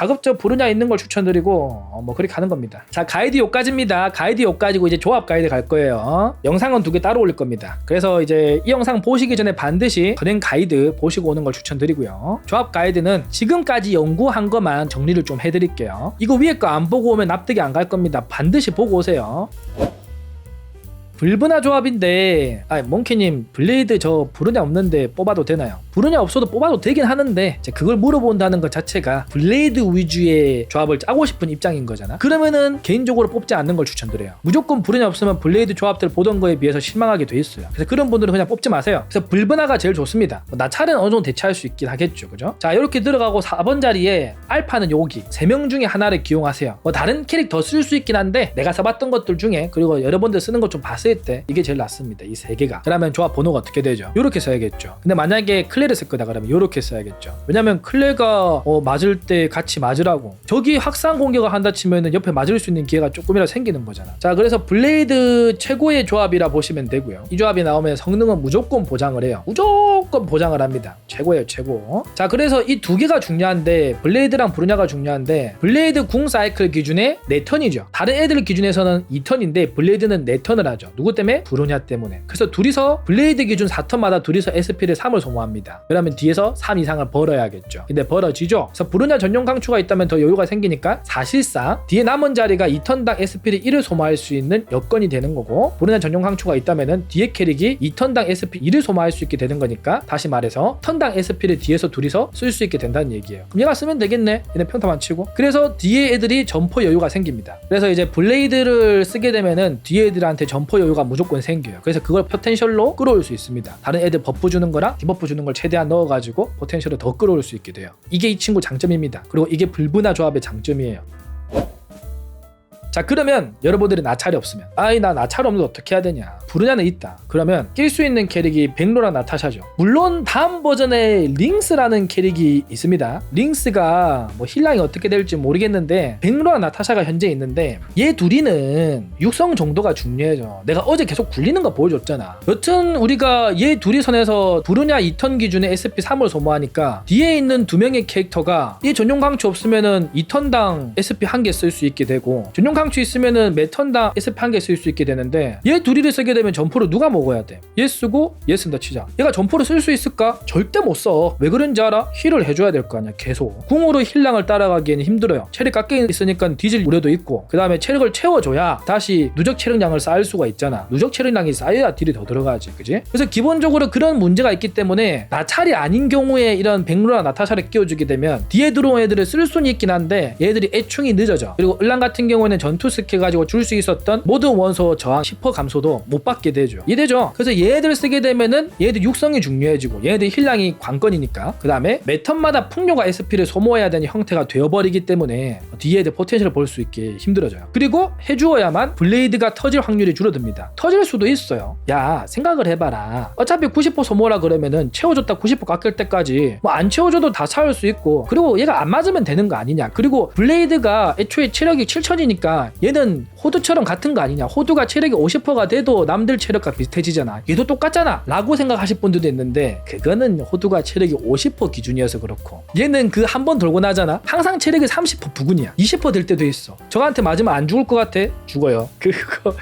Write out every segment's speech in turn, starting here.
가급적 부르냐 있는 걸 추천드리고 어, 뭐 그렇게 가는 겁니다. 자 가이드 요까지입니다. 가이드 요까지고 이제 조합 가이드 갈 거예요. 영상은 두 개 따로 올릴 겁니다. 그래서 이제 이 영상 보시기 전에 반드시 전행 가이드 보시고 오는 걸 추천드리고요. 조합 가이드는 지금까지 연구한 것만 정리를 좀 해드릴게요. 이거 위에 거 안 보고 오면 납득이 안 갈 겁니다. 반드시 보고 오세요. 불분화 조합인데 아 몽키님 블레이드 저 부르냐 없는데 뽑아도 되나요? 부르냐 없어도 뽑아도 되긴 하는데 그걸 물어본다는 것 자체가 블레이드 위주의 조합을 짜고 싶은 입장인 거잖아. 그러면은 개인적으로 뽑지 않는 걸 추천드려요. 무조건 부르냐 없으면 블레이드 조합들 보던 거에 비해서 실망하게 돼 있어요. 그래서 그런 분들은 그냥 뽑지 마세요. 그래서 불분화가 제일 좋습니다. 뭐 나찰은 어느 정도 대체할 수 있긴 하겠죠. 그죠? 자 이렇게 들어가고 4번 자리에 알파는 여기. 3명 중에 하나를 기용하세요. 뭐 다른 캐릭터 쓸수 있긴 한데 내가 써봤던 것들 중에 그리고 여러분들 쓰는 것 좀 봤을 때 이게 제일 낫습니다 이 세 개가. 그러면 조합 번호가 어떻게 되죠? 이렇게 써야겠죠. 근데 만약에 클레를 쓸 거다 그러면 이렇게 써야겠죠. 왜냐면 클레가 어, 맞을 때 같이 맞으라고. 적이 확산 공격을 한다 치면은 옆에 맞을 수 있는 기회가 조금이라도 생기는 거잖아. 자 그래서 블레이드 최고의 조합이라 보시면 되고요. 이 조합이 나오면 성능은 무조건 보장을 해요. 무조건 보장을 합니다. 최고예요 최고. 자 그래서 이 두 개가 중요한데 블레이드랑 브루냐가 중요한데 블레이드 궁 사이클 기준에 4턴이죠. 다른 애들 기준에서는 2턴인데 블레이드는 4턴을 하죠 누구 때문에? 브루냐 때문에. 그래서 둘이서 블레이드 기준 4턴마다 둘이서 SP를 3을 소모합니다. 그러면 뒤에서 3 이상을 벌어야겠죠. 근데 벌어지죠? 그래서 브루냐 전용 강추가 있다면 더 여유가 생기니까 사실상 뒤에 남은 자리가 2턴당 SP를 1을 소모할 수 있는 여건이 되는 거고 브루냐 전용 강추가 있다면은 뒤에 캐릭이 2턴당 SP 1을 소모할 수 있게 되는 거니까 다시 말해서 턴당 SP를 뒤에서 둘이서 쓸 수 있게 된다는 얘기예요. 그럼 얘가 쓰면 되겠네. 얘네 평타만 치고. 그래서 뒤에 애들이 점퍼 여유가 생깁니다. 그래서 이제 블레이드를 쓰게 되면은 뒤에 애들한테 점퍼 여유 가 무조건 생겨요. 그래서 그걸 포텐셜로 끌어올 수 있습니다. 다른 애들 버프 주는 거랑 디버프 주는 걸 최대한 넣어가지고 포텐셜을 더 끌어올 수 있게 돼요. 이게 이 친구 장점입니다. 그리고 이게 불분화 조합의 장점이에요 자 그러면 여러분들이 나찰이 없으면 아이 나 나찰 없는데 어떻게 해야 되냐? 부르냐는 있다. 그러면 낄 수 있는 캐릭이 백로랑 나타샤죠. 물론 다음 버전에 링스라는 캐릭이 있습니다. 링스가 뭐 힐량이 어떻게 될지 모르겠는데 백로랑 나타샤가 현재 있는데 얘 둘이는 육성 정도가 중요해져. 내가 어제 계속 굴리는 거 보여줬잖아. 여튼 우리가 얘 둘이 선에서 부르냐 2턴 기준에 SP3을 소모하니까 뒤에 있는 두 명의 캐릭터가 얘 전용 강추 없으면은 2턴당 SP 한 개 쓸 수 있게 되고 전용 강추 있으면은 매 턴당 SP 한개 쓸 수 있게 되는데 얘 둘이를 쓰게 되면 점포를 누가 먹어야 돼? 얘 쓰고 얘 쓴다 치자. 얘가 점포를 쓸 수 있을까? 절대 못 써. 왜 그런지 알아? 힐을 해줘야 될 거 아니야 계속. 궁으로 힐량을 따라가기에는 힘들어요. 체력 깎여 있으니까 뒤질 우려도 있고 그 다음에 체력을 채워줘야 다시 누적 체력량을 쌓을 수가 있잖아. 누적 체력량이 쌓여야 딜이 더 들어가지, 그지? 그래서 기본적으로 그런 문제가 있기 때문에 나찰이 아닌 경우에 이런 백루나 나타샤를 끼워주게 되면 뒤에 들어온 애들을 쓸 수는 있긴 한데 얘들이 애충이 늦어져. 그리고 을랑 같은 경우에는 전투 스킬 가지고 줄 수 있었던 모든 원소 저항 10% 감소도 못 받게 되죠. 이해되죠? 그래서 얘들 쓰게 되면은 얘들 육성이 중요해지고 얘들 힐량이 관건이니까 그 다음에 매 턴마다 풍요가 SP를 소모해야 되는 형태가 되어버리기 때문에 뒤에 애들 포텐셜을 볼 수 있게 힘들어져요. 그리고 해주어야만 블레이드가 터질 확률이 줄어듭니다. 터질 수도 있어요. 야 생각을 해봐라. 어차피 90% 소모라 그러면은 채워줬다 90% 깎을 때까지 뭐 안 채워줘도 다 차올 수 있고 그리고 얘가 안 맞으면 되는 거 아니냐. 그리고 블레이드가 애초에 체력이 7천이니까 얘는 호두처럼 같은 거 아니냐. 호두가 체력이 50%가 돼도 남들 체력과 비슷해지잖아. 얘도 똑같잖아. 라고 생각하실 분들도 있는데 그거는 호두가 체력이 50% 기준이어서 그렇고 얘는 그 한 번 돌고 나잖아. 항상 체력이 30% 부근이야. 20%될 때도 있어. 저한테 맞으면 안 죽을 것 같아? 죽어요. 그거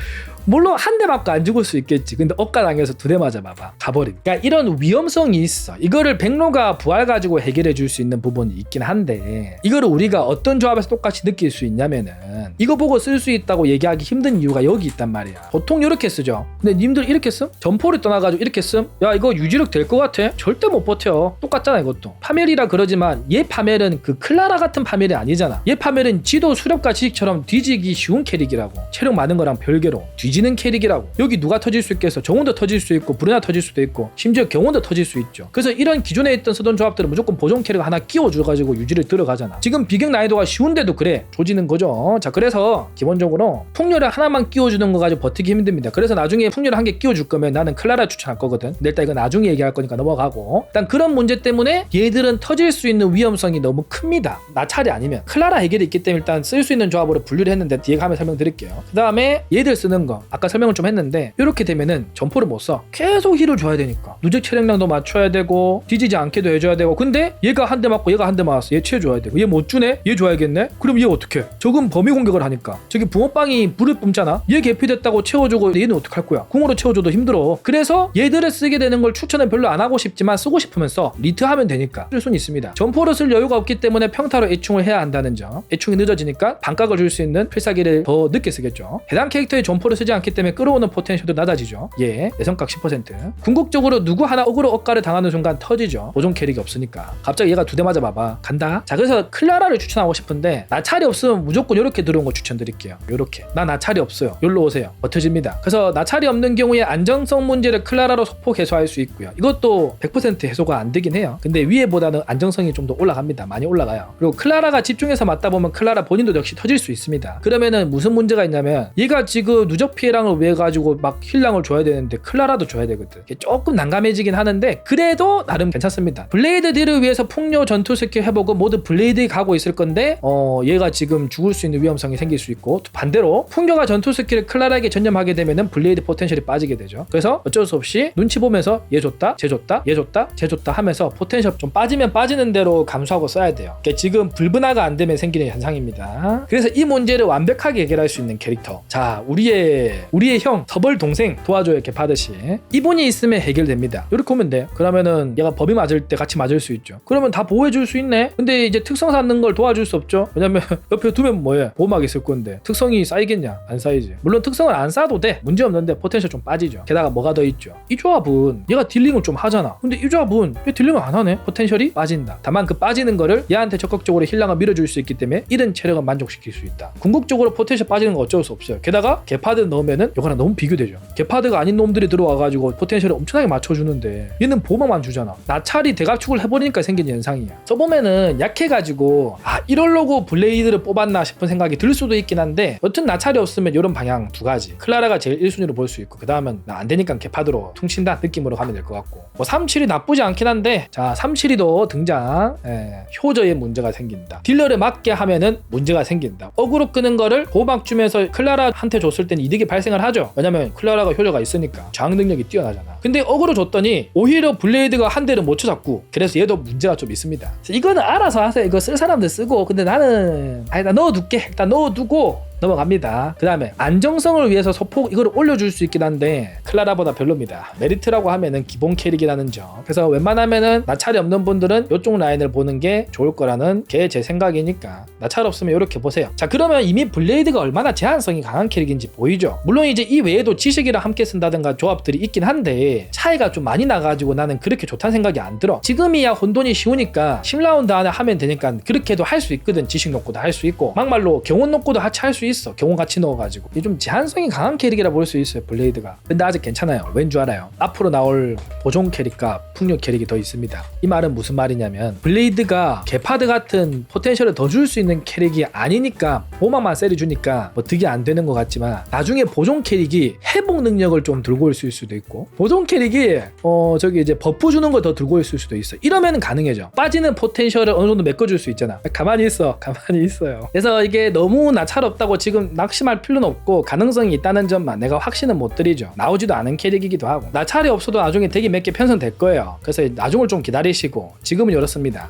물론 한 대 맞고 안 죽을 수 있겠지. 근데 억가 당해서 두 대 맞아 봐봐. 가버림. 그러니까 이런 위험성이 있어. 이거를 백로가 부활 가지고 해결해 줄 수 있는 부분이 있긴 한데 이거를 우리가 어떤 조합에서 똑같이 느낄 수 있냐면은 이거 보고 쓸 수 있다고 얘기하기 힘든 이유가 여기 있단 말이야. 보통 이렇게 쓰죠. 근데 님들 이렇게 씀? 점포를 떠나가지고 이렇게 씀? 야 이거 유지력 될 것 같아? 절대 못 버텨. 똑같잖아 이것도. 파멸이라 그러지만 얘 파멸은 그 클라라 같은 파멸이 아니잖아. 얘 파멸은 지도 수렵과 지식처럼 뒤지기 쉬운 캐릭이라고. 체력 많은 거랑 별개로 뒤 지는 캐릭이라고. 여기 누가 터질 수 있겠어? 정원도 터질 수 있고 브루나 터질 수도 있고 심지어 경원도 터질 수 있죠. 그래서 이런 기존에 있던 쓰던 조합들은 무조건 보존 캐릭 하나 끼워줘가지고 유지를 들어가잖아. 지금 비경 난이도가 쉬운데도 그래 조지는 거죠. 자 그래서 기본적으로 풍요를 하나만 끼워주는 거 가지고 버티기 힘듭니다. 그래서 나중에 풍요를 한 개 끼워줄 거면 나는 클라라 추천할 거거든. 근데 일단 이거 나중에 얘기할 거니까 넘어가고 일단 그런 문제 때문에 얘들은 터질 수 있는 위험성이 너무 큽니다. 나찰이 아니면 클라라 해결이 있기 때문에 일단 쓸 수 있는 조합으로 분류를 했는데 뒤에 가면 설명드릴게요. 그 다음에 얘들 쓰는 거 아까 설명을 좀 했는데 이렇게 되면은 점포를 못 써. 계속 힐을 줘야 되니까 누적 체력량도 맞춰야 되고 뒤지지 않게도 해줘야 되고 근데 얘가 한 대 맞고 얘가 한 대 맞았어. 얘 취해줘야 되고 얘 못 주네? 얘 줘야겠네? 그럼 얘 어떻게? 적은 범위 공격을 하니까 저기 붕어빵이 불을 뿜잖아. 얘 개피됐다고 채워주고 얘는 어떡할 거야? 궁으로 채워줘도 힘들어. 그래서 얘들을 쓰게 되는 걸 추천은 별로 안 하고 싶지만 쓰고 싶으면 써. 리트하면 되니까 쓸 수는 있습니다. 점포를 쓸 여유가 없기 때문에 평타로 애충을 해야 한다는 점. 애충이 늦어지니까 반각을 줄 수 있는 필살기를 더 늦게 쓰겠죠. 해당 캐릭터의 점포를 쓰지 않기 때문에 끌어오는 포텐셜도 낮아지죠. 예, 내성각 10%. 궁극적으로 누구 하나 어그로 억가를 당하는 순간 터지죠. 보존 캐릭이 없으니까. 갑자기 얘가 두 대 맞아 봐봐. 간다. 자, 그래서 클라라를 추천하고 싶은데 나찰이 없으면 무조건 이렇게 들어온 거 추천드릴게요. 요렇게. 나 나찰이 없어요. 여기로 오세요. 버텨집니다. 그래서 나찰이 없는 경우에 안정성 문제를 클라라로 소폭 해소할 수 있고요. 이것도 100% 해소가 안 되긴 해요. 근데 위에보다는 안정성이 좀 더 올라갑니다. 많이 올라가요. 그리고 클라라가 집중해서 맞다 보면 클라라 본인도 역시 터질 수 있습니다. 그러면은 무슨 문제가 있냐면 얘가 지금 누적 피 해량을 위해 가지고 막 힐량을 줘야 되는데 클라라도 줘야 되거든. 이게 조금 난감해지긴 하는데 그래도 나름 괜찮습니다. 블레이드 딜을 위해서 풍요 전투 스킬 회복은 모두 블레이드에 가고 있을 건데 어 얘가 지금 죽을 수 있는 위험성이 생길 수 있고 또 반대로 풍요가 전투 스킬을 클라라에게 전념하게 되면은 블레이드 포텐셜이 빠지게 되죠. 그래서 어쩔 수 없이 눈치 보면서 얘 줬다, 쟤 줬다, 얘 줬다, 쟤 줬다 하면서 포텐셜 좀 빠지면 빠지는 대로 감수하고 써야 돼요. 지금 불분화가 안 되면 생기는 현상입니다. 그래서 이 문제를 완벽하게 해결할 수 있는 캐릭터. 자, 우리의 우리의 형, 서벌 동생 도와줘요 이렇게 받으시. 이분이 있으면 해결됩니다. 이렇게 오면 돼. 그러면은 얘가 법이 맞을 때 같이 맞을 수 있죠. 그러면 다 보호해 줄 수 있네. 근데 이제 특성 쌓는 걸 도와줄 수 없죠. 왜냐면 옆에 두면 뭐해? 보호막 있을 건데 특성이 쌓이겠냐? 안 쌓이지. 물론 특성을 안 쌓아도 돼. 문제 없는데 포텐셜 좀 빠지죠. 게다가 뭐가 더 있죠? 이 조합은 얘가 딜링을 좀 하잖아. 근데 이 조합은 얘 딜링을 안 하네. 포텐셜이 빠진다. 다만 그 빠지는 거를 얘한테 적극적으로 힐량을 밀어줄 수 있기 때문에 이런 체력을 만족시킬 수 있다. 궁극적으로 포텐셜 빠지는 거 어쩔 수 없어요. 게다가 개파드 넣으면은 이거랑 너무 비교되죠. 개파드가 아닌 놈들이 들어와가지고 포텐셜을 엄청나게 맞춰주는데 얘는 보호막만 주잖아. 나찰이 대각축을 해버리니까 생긴 현상이야. 써보면은 약해가지고 아 이럴로고 블레이드를 뽑았나 싶은 생각이 들 수도 있긴 한데 여튼 나찰이 없으면 이런 방향 두 가지. 클라라가 제일 1순위로 볼 수 있고 그 다음은 나 안 되니까 개파드로 퉁친다 느낌으로 가면 될 것 같고 뭐 37이 나쁘지 않긴 한데 자 37이도 등장 예, 효저에 문제가 생긴다. 딜러를 맞게 하면은 문제가 생긴다. 어그로 끄는 거를 보호막 주면서 클라라한테 줬을 때는 이득이 발생을 하죠. 왜냐면 클라라가 효저가 있으니까 저항 능력이 뛰어나잖아. 근데 어그로 줬더니 오히려 블레이드가 한 대를 못 쳐잡고 그래서 얘도 문제가 좀 있습니다. 이거는 알아서 하세요. 이거 쓸 사람들 쓰고 근데 나는 아니 나 넣어둘게. 일단 넣어두고 넘어갑니다. 그 다음에 안정성을 위해서 소폭 이걸 올려줄 수 있긴 한데 클라라보다 별로입니다. 메리트라고 하면은 기본 캐릭이라는 점. 그래서 웬만하면은 나찰이 없는 분들은 이쪽 라인을 보는 게 좋을 거라는 게 제 생각이니까 나찰 없으면 이렇게 보세요. 자 그러면 이미 블레이드가 얼마나 제한성이 강한 캐릭인지 보이죠. 물론 이제 이 외에도 지식이랑 함께 쓴다든가 조합들이 있긴 한데 차이가 좀 많이 나가지고 나는 그렇게 좋다는 생각이 안 들어. 지금이야 혼돈이 쉬우니까 10라운드 안에 하면 되니까 그렇게도 할 수 있거든. 지식 놓고도 할 수 있고 막말로 경원 놓고도 같이 할수 있어. 경원 같이 넣어가지고 이게 좀 제한성이 강한 캐릭이라 볼 수 있어요. 블레이드가. 근데 아직 괜찮아요. 왠 줄 알아요? 앞으로 나올 보존 캐릭과 풍력 캐릭이 더 있습니다. 이 말은 무슨 말이냐면 블레이드가 개파드 같은 포텐셜을 더 줄 수 있는 캐릭이 아니니까 보마만 세리 주니까 뭐 득이 안 되는 것 같지만 나중에 보존 캐릭이 회복 능력을 좀 들고 올 수도 있고 보존 캐릭이 어 저기 이제 버프 주는 걸 더 들고 있을 수도 있어. 이러면 가능해져. 빠지는 포텐셜을 어느 정도 메꿔줄 수 있잖아. 가만히 있어. 가만히 있어요. 그래서 이게 너무 나찰없다고 지금 낙심할 필요는 없고 가능성이 있다는 점만 내가 확신은 못 드리죠. 나오지도 않은 캐릭이기도 하고 나찰이 없어도 나중에 되게 몇 개 편성될 거예요. 그래서 나중을 좀 기다리시고 지금은 이렇습니다.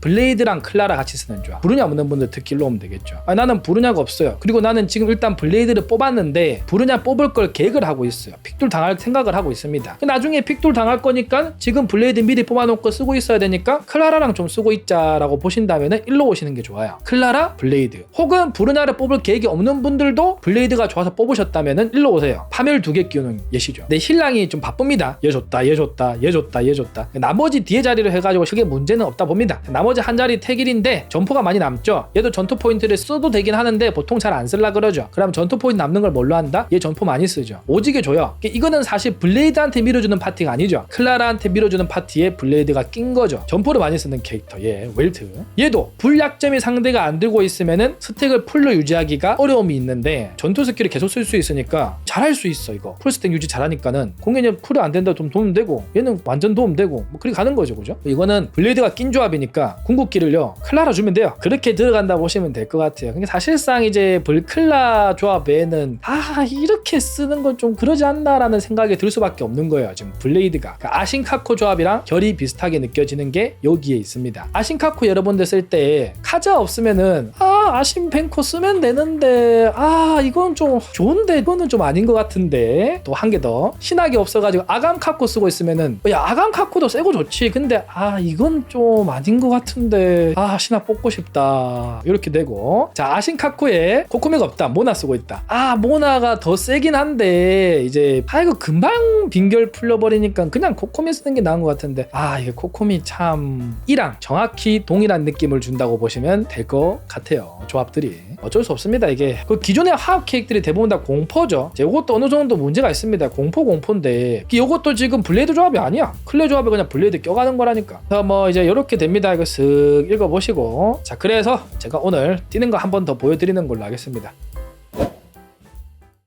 블레이드랑 클라라 같이 쓰는 조합. 부르냐 없는 분들 듣길로 오면 되겠죠. 아, 나는 부르냐가 없어요. 그리고 나는 지금 일단 블레이드를 뽑았는데 부르냐 뽑을 걸 계획을 하고 있어요. 픽돌 당할 생각을 하고 있습니다. 나중에 픽돌 당할 거니까 지금 블레이드 미리 뽑아놓고 쓰고 있어야 되니까 클라라랑 좀 쓰고 있자라고 보신다면 일로 오시는 게 좋아요. 클라라 블레이드. 혹은 부르냐를 뽑을 계획이 없는 분들도 블레이드가 좋아서 뽑으셨다면 일로 오세요. 파멸 두 개 끼우는 예시죠. 내 신랑이 좀 바쁩니다. 얘 줬다 얘 줬다 얘 줬다 얘 줬다. 나머지 뒤에 자리를 해가지고 크게 문제는 없다 봅니다. 나머지 한 자리 태길인데 점포가 많이 남죠. 얘도 전투 포인트를 써도 되긴 하는데 보통 잘 안 쓸라 그러죠. 그럼 전투 포인트 남는 걸 뭘로 한다? 얘 전포 많이 쓰죠. 오지게 줘요. 이거는 사실 블레이드한테 밀어주는 파티가 아니죠. 클라라한테 밀어주는 파티에 블레이드가 낀 거죠. 전포를 많이 쓰는 캐릭터 얘 웰트. 얘도 불약점이 상대가 안 들고 있으면은 스택을 풀로 유지하기가 어려움이 있는데 전투 스킬을 계속 쓸 수 있으니까 잘할 수 있어 이거. 풀스택 유지 잘하니까는 공연이 풀이 안 된다 좀 도움 되고 얘는 완전 도움 되고 뭐 그렇게 가는 거죠, 그죠? 이거는 블레이드가 낀 조합이니까 궁극기를요 클라라 주면 돼요 그렇게 들어간다 보시면 될 것 같아요 근데 사실상 이제 불클라 조합 외에는 아 이렇게 쓰는 건 좀 그러지 않나라는 생각이 들 수밖에 없는 거예요 지금 블레이드가 그러니까 아신카코 조합이랑 결이 비슷하게 느껴지는 게 여기에 있습니다 아신카코 여러분들 쓸 때 카자 없으면은 아 아신 뱅코 쓰면 되는데 아 이건 좀 좋은데 이거는 좀 아닌 것 같은데 또 한 개 더. 신학이 없어가지고 아감 카코 쓰고 있으면은 야 아감 카코도 세고 좋지. 근데 아 이건 좀 아닌 것 같은데. 아 신학 뽑고 싶다. 이렇게 되고. 자 아신 카코에 코코미가 없다. 모나 쓰고 있다. 아 모나가 더 세긴 한데 이제 아 이거 금방 빙결 풀려버리니까 그냥 코코미 쓰는 게 나은 것 같은데. 아 이게 코코미 참 이랑 정확히 동일한 느낌을 준다고 보시면 될 것 같아요. 조합들이 어쩔 수 없습니다 이게. 그 기존의 화합 케이크들이 대부분 다 공포죠. 이제 이것도 어느 정도 문제가 있습니다. 공포 공포인데. 이것도 지금 블레이드 조합이 아니야. 클레 조합에 그냥 블레이드 껴가는 거라니까. 그래서 뭐 이제 이렇게 됩니다. 이거 쓱 읽어보시고. 자 그래서 제가 오늘 뛰는 거 한 번 더 보여드리는 걸로 하겠습니다.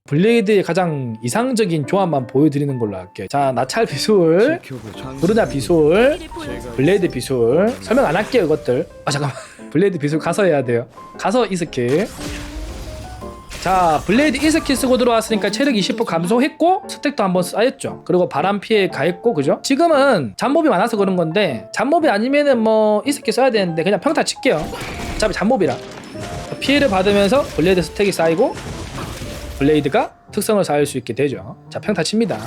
블레이드의 가장 이상적인 조합만 보여드리는 걸로 할게요. 자 나찰 비술 부르냐 비술 블레이드 비술. 설명 안 할게요 이것들. 아 잠깐만 블레이드 비술 가서 해야 돼요 가서 이 스킬 자 블레이드 이 스킬 쓰고 들어왔으니까 체력 20% 감소했고 스택도 한번 쌓였죠 그리고 바람 피해 가했고 그죠 지금은 잡몹이 많아서 그런 건데 잡몹이 아니면은 뭐이 스킬 써야 되는데 그냥 평타 칠게요 어차피 잡몹이라 피해를 받으면서 블레이드 스택이 쌓이고 블레이드가 특성을 쌓을 수 있게 되죠 자 평타 칩니다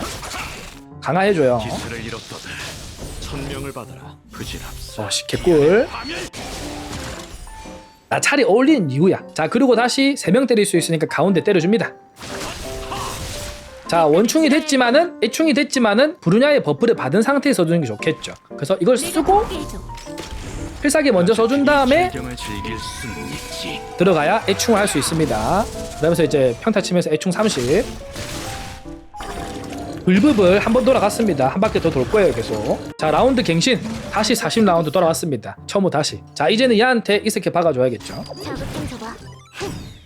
강화해줘요 기세를 잃었도다. 천명을 받아라. 부진합사. 어, 씨, 개꿀. 나 차리 어울리는 이유야. 자, 그리고 다시 세명 때릴 수 있으니까 가운데 때려줍니다. 자, 원충이 됐지만은, 애충이 됐지만은, 부르냐의 버프를 받은 상태에서 써주는 게 좋겠죠. 그래서 이걸 쓰고, 필살기 먼저 써준 다음에 있지. 들어가야 애충을 할 수 있습니다. 그러면서 이제 평타 치면서 애충 30. 불법을 한 번 돌아갔습니다. 한 바퀴 더 돌 거예요, 계속. 자, 라운드 갱신. 다시 40라운드 돌아왔습니다. 처음부터 다시. 자, 이제는 얘한테 이 스킬 박아줘야겠죠. 자극 좀 줘봐.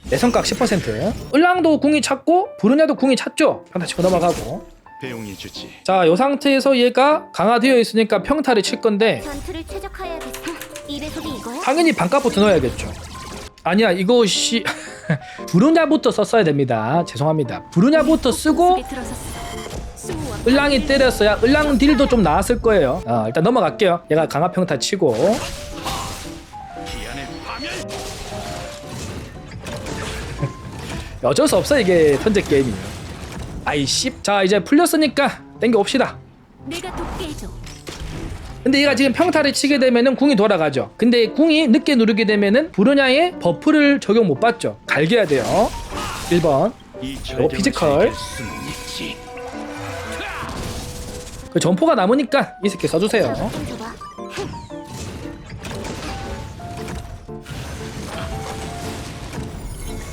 내 성각 10%. 을랑도 궁이 찼고, 부르냐도 궁이 찼죠. 평타 치고 넘어가고. 배웅이 주지. 자, 이 상태에서 얘가 강화되어 있으니까 평타를 칠 건데, 전투를 최적화해야겠어. 이 배속이 이거야? 당연히 반값부터 넣어야겠죠. 아니야, 이거 씨. 부르냐부터 썼어야 됩니다. 죄송합니다. 부르냐부터 쓰고 들어섰어. 을랑이 때렸어야 을랑 딜도 좀 나았을 거예요. 어, 일단 넘어갈게요. 얘가 강화 평타 치고. 어쩔 수 없어 이게 턴제 게임이에요. 아이 씨. 자 이제 풀렸으니까 땡겨 옵시다. 내가 돕게 해줘. 근데 얘가 지금 평타를 치게 되면은 궁이 돌아가죠. 근데 궁이 늦게 누르게 되면은 부르냐의 버프를 적용 못 받죠. 갈겨야 돼요. 1번. 이 어, 피지컬. 그 점포가 남으니까 이 스킬 써주세요.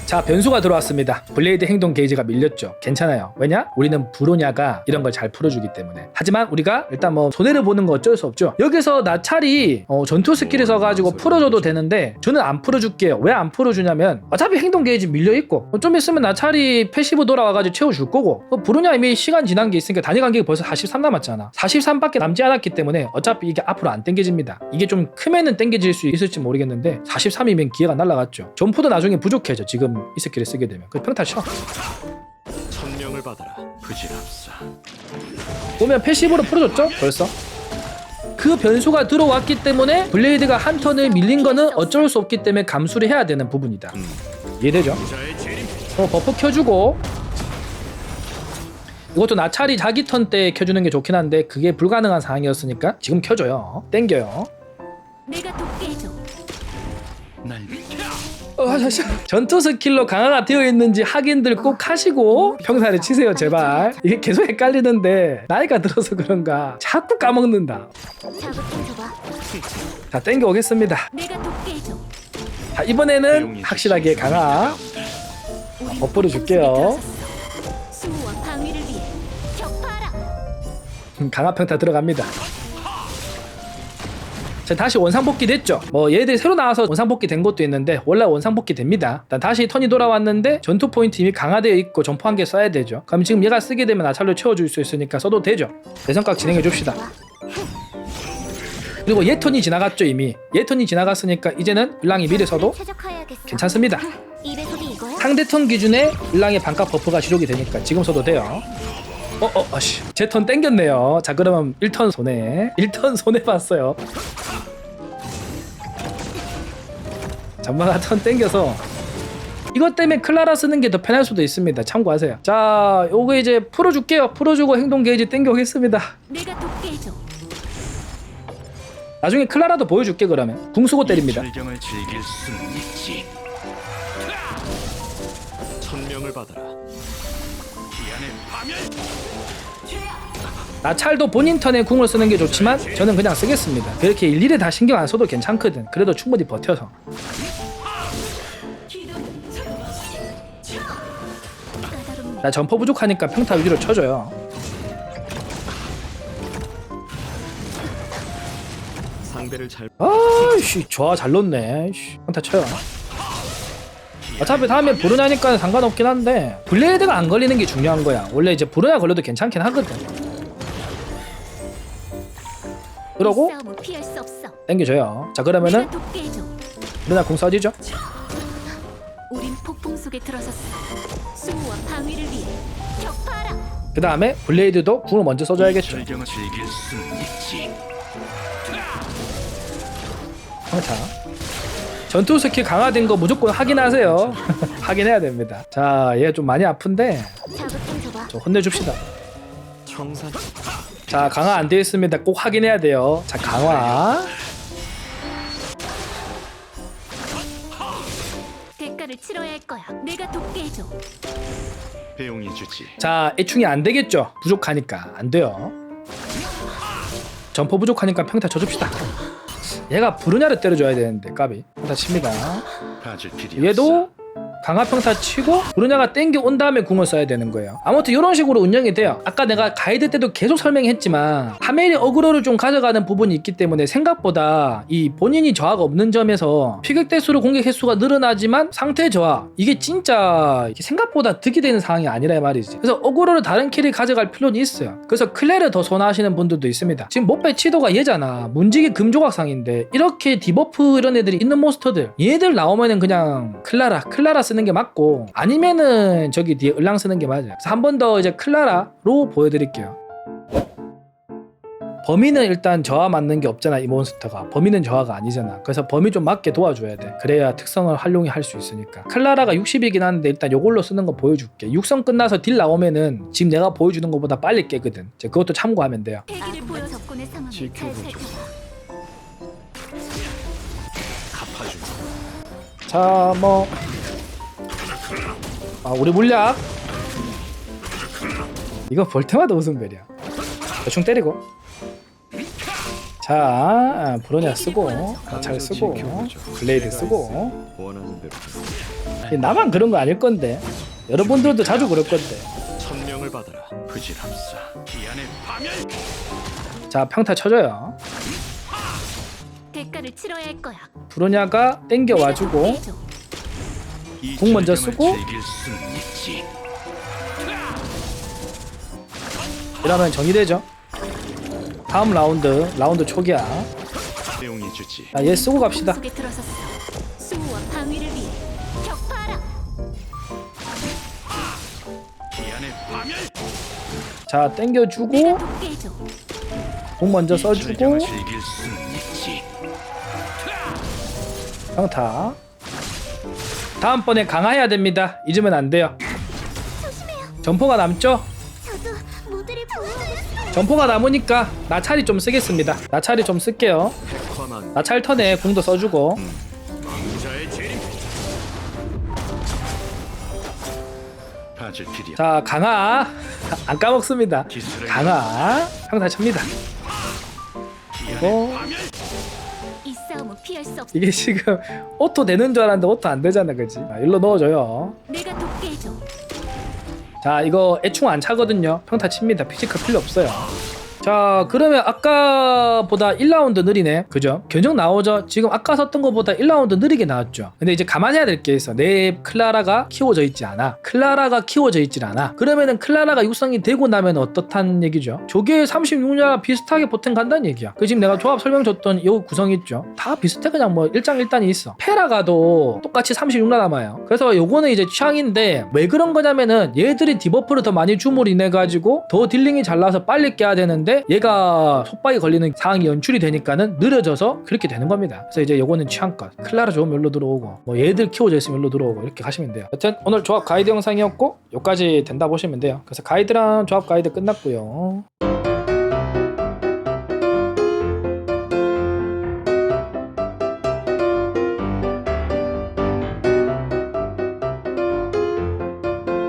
자 변수가 들어왔습니다. 블레이드 행동 게이지가 밀렸죠. 괜찮아요. 왜냐? 우리는 브로냐가 이런 걸 잘 풀어주기 때문에. 하지만 우리가 일단 뭐 손해를 보는 거 어쩔 수 없죠. 여기서 나찰이 어, 전투 스킬을 써가지고 풀어줘도 되는데 저는 안 풀어줄게요. 왜 안 풀어주냐면 어차피 행동 게이지 밀려있고 어, 좀 있으면 나찰이 패시브 돌아와가지고 채워줄 거고 어, 브로냐? 이미 시간 지난 게 있으니까 단위 간격이 벌써 43 남았잖아. 43밖에 남지 않았기 때문에 어차피 이게 앞으로 안 땡겨집니다. 이게 좀 크면은 땡겨질 수 있을지 모르겠는데 43이면 기회가 날라갔죠. 점포도 나중에 부족해져 지금 이 스킬을 쓰게 되면 그 평타 쳐 천명을 받아라. 부진합사. 보면 패시브로 풀어줬죠 벌써 그 변수가 들어왔기 때문에 블레이드가 한 턴을 밀린 거는 어쩔 수 없기 때문에 감수를 해야 되는 부분이다 음. 이해되죠? 부자의 재림. 어, 버프 켜주고 이것도 나찰이 자기 턴 때 켜주는 게 좋긴 한데 그게 불가능한 상황이었으니까 지금 켜줘요 땡겨요 내가 돕게 해줘. 날 비켜. 어, 잠시 전투 스킬로 강화가 되어 있는지 확인들 꼭 하시고 평타를 치세요 제발 이게 계속 헷갈리는데 나이가 들어서 그런가 자꾸 까먹는다 자극 좀 줘봐. 자 땡겨 오겠습니다 내가 돕게 해줘. 자 이번에는 확실하게. 강화 우리 속에 줄게요. 들어섰어. 수호와 방위를 위해 격파하라. 음, 강화 평타 들어갑니다 자 다시 원상복귀 됐죠? 뭐 얘들이 새로 나와서 원상복귀 된 것도 있는데 원래 원상복귀 됩니다. 일단 다시 턴이 돌아왔는데 전투 포인트 이미 강화되어 있고 점포 한개 써야 되죠. 그럼 지금 얘가 쓰게 되면 아찰로 채워줄 수 있으니까 써도 되죠? 대성각 진행해 줍시다. 그리고 예턴이 지나갔죠 이미. 예턴이 지나갔으니까 이제는 을랑이 미래서도. 괜찮습니다. 이거야? 상대 턴 기준에 을랑의 반값 버프가 지속이 되니까 지금 써도 돼요 어, 어, 아씨. 제 턴 땡겼네요. 자, 그러면 1턴 손해. 1턴 손해 봤어요. 잠만아 턴 땡겨서 이것 때문에 클라라 쓰는 게 더 편할 수도 있습니다. 참고하세요. 자, 요거 이제 풀어줄게요. 풀어주고 행동 게이지 땡겨오겠습니다. 내가 돕게 해줘. 나중에 클라라도 보여줄게 그러면. 궁 쓰고 때립니다. 절경을 즐길 수는 있지. 천명을 받아라. 나찰도 본인 턴에 궁을 쓰는 게 좋지만 저는 그냥 쓰겠습니다. 그렇게 일일이 다 신경 안 써도 괜찮거든. 그래도 충분히 버텨서. 나 점퍼 부족하니까 평타 위주로 쳐줘요. 상대를 잘 아이씨 좋아 잘 넣네 씨, 평타 쳐요 어차피 다음에 부르냐니까 상관없긴 한데 블레이드가 안 걸리는 게 중요한 거야 원래 이제 부르냐 걸려도 괜찮긴 하거든 그러고. 땡겨줘요 자 그러면은. 부르냐 궁 써지죠 우린 폭풍 속에 들어섰어. 수호와 방위를 위해 격파하라. 그 다음에 블레이드도 궁을 먼저 써줘야겠죠 절경 전투 스킬 강화된 거 무조건 확인하세요. 확인해야 됩니다. 자 얘 좀 많이 아픈데. 좀 혼내줍시다. 자 강화 안 되어 있습니다. 꼭 확인해야 돼요. 자 강화. 대가를 치러야 할 거야. 내가 돕게 해줘. 배웅이 주지. 자 애충이 안 되겠죠? 부족하니까. 안 돼요. 점퍼 부족하니까 평타 쳐줍시다 얘가 부르냐를 때려줘야 되는데 까비. 평타 칩니다. 얘도 강화 평타 치고 부르냐가 땡겨 온 다음에 궁을 써야 되는 거예요. 아무튼 이런 식으로 운영이 돼요. 아까 내가 가이드 때도 계속 설명했지만 하멜이 어그로를 좀 가져가는 부분이 있기 때문에 생각보다 이 본인이 저하가 없는 점에서 피격 대수로 공격 횟수가 늘어나지만 상태 저하 이게 진짜 생각보다 득이 되는 상황이 아니라 말이지. 그래서 어그로를 다른 킬이 가져갈 필요는 있어요. 그래서 클레를 더 선호하시는 분들도 있습니다. 지금 못배 치도가 얘잖아. 문지기 금조각상인데 이렇게 디버프 이런 애들이 있는 몬스터들 얘들 나오면은 그냥 클라라 클라라 쓰는 게 맞고 아니면은 저기 뒤에 을랑 쓰는 게 맞아요. 그래서 한 번 더 이제 클라라로 보여드릴게요. 범위는 일단 저하 맞는 게 없잖아 이 몬스터가. 범위는 저하가 아니잖아. 그래서 범위 좀 맞게 도와줘야 돼. 그래야 특성을 활용이 할 수 있으니까. 클라라가 60이긴 한데 일단 요걸로 쓰는 거 보여줄게. 육성 끝나서 딜 나오면은 지금 내가 보여주는 것보다 빨리 깨거든. 이제 그것도 참고하면 돼요. 지켜보죠. 갚아주지. 자뭐 아 우리 물약. 이거 볼 때마다 웃음벨이야 대충 때리고. 자 브로냐 쓰고 잘 쓰고 블레이드 쓰고. 나만 그런 거 아닐 건데. 여러분들도 자주 그럴 건데. 천명을 받아라. 파멸. 자 평타 쳐줘요. 대가를 치러야 할 거야. 브로냐가 땡겨 와주고 궁 먼저 쓰고. 이러면 정리되죠 다음 라운드 라운드 초기야 배웅이 주지. 자, 얘 쓰고 갑시다 속에 들어섰어. 수호와 방위를 위해 격파하라. 기안의 파멸. 자 내가 땡겨주고 돕게 해줘. 공 먼저 이 써주고 절경을 즐길 수는 있지. 평타 다음번에 강화해야 됩니다. 잊으면 안 돼요. 점포가 남죠? 저도 모두를 보호하였어요. 점포가 남으니까 나찰이 좀 쓰겠습니다. 나찰이 좀 쓸게요. 백화만 나찰 턴에 궁도 써주고. 왕자의 재림. 자 강화. 안 까먹습니다. 강화. 평타 칩니다. 이 피할 수 없어. 이게 지금 오토 되는 줄 알았는데 오토 안 되잖아 그지? 자, 일로 넣어줘요. 내가 돕게 해줘. 자 이거 애충 안 차거든요. 평타 칩니다. 피지컬 필요 없어요 자 그러면 아까보다 1라운드 느리네. 그죠? 견적 나오죠? 지금 아까 썼던 것보다 1라운드 느리게 나왔죠. 근데 이제 감안해야 될 게 있어. 내 클라라가 키워져 있지 않아. 클라라가 키워져 있질 않아. 그러면은 클라라가 육성이 되고 나면 어떻단 얘기죠? 저게 36냐 비슷하게 보탬 간다는 얘기야. 그 지금 내가 조합 설명 줬던 요 구성 있죠? 다 비슷해. 그냥 뭐 일장일단이 있어. 페라가도 똑같이 36나 남아요. 그래서 요거는 이제 취향인데 왜 그런 거냐면은 얘들이 디버프를 더 많이 줌으로 인해 가지고 더 딜링이 잘 나서 빨리 깨야 되는데 얘가 속박이 걸리는 상황이 연출이 되니까는 느려져서 그렇게 되는 겁니다. 그래서 이제 요거는 취향껏. 클라라 좋으면 일로 들어오고 뭐 얘들 키워져 있으면 일로 들어오고 이렇게 가시면 돼요. 여튼 오늘 조합 가이드 영상이었고 요까지 된다 보시면 돼요. 그래서 가이드랑 조합 가이드 끝났고요